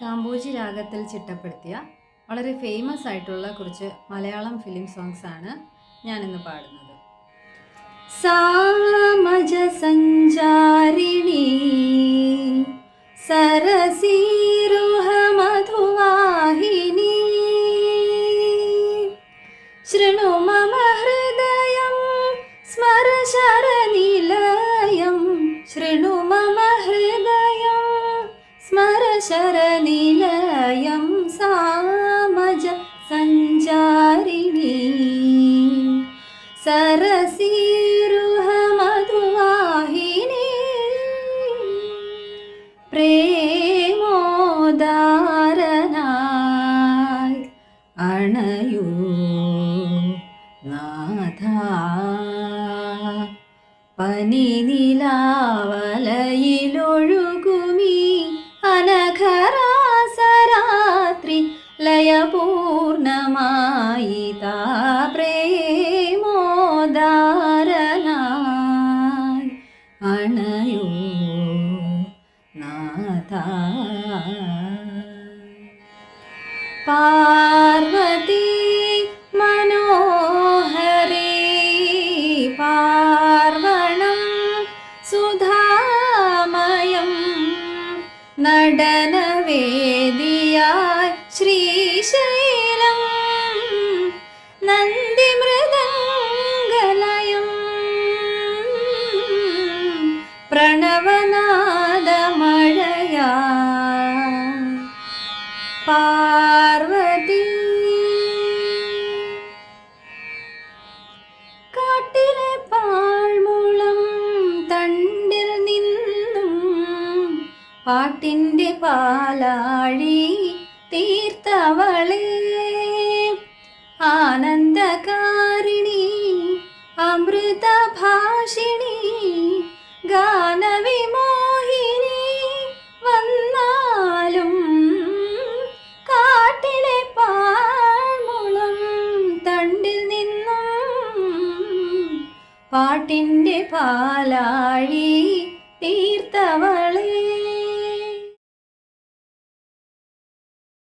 കാമ്പോജി രാഗത്തിൽ ചിട്ടപ്പെടുത്തിയ വളരെ ഫേമസ് ആയിട്ടുള്ള കുറച്ച് മലയാളം ഫിലിം സോങ്സ് ആണ് ഞാനിന്ന് പാടുന്നത്. സാമജ സഞ്ചാരിണി സരസീരുഹ शरनिलयं सामज सञ्चारिणी। सरसीरुहमधुवाहिनी। प्रेमोदारनाय अणयो नाथा। पनिनिलावलयि ലയപൂർണമായി താ പ്രേമോദാരനായി അണയൂ നാഥ. പാർവതി മനോഹരി പാർവണം സുധാമയം നടനവേദിയായി നന്ദി മൃദംഗലയം പ്രണവനാദമഴയാ. പാർവതി കാട്ടിലെ പാഴ്മുളം തണ്ടിൽ നിന്നും പാട്ടിന്റെ പാലാഴി തീർത്തവളേ. ആനന്ദകാരിണി അമൃതഭാഷിണി ഗാനവിമോഹിനി വന്നാലും കാട്ടിലെ പാഴ്മുളം തണ്ടിൽ നിന്നും പാട്ടിന്റെ പാലാഴി തീർത്തവളേ.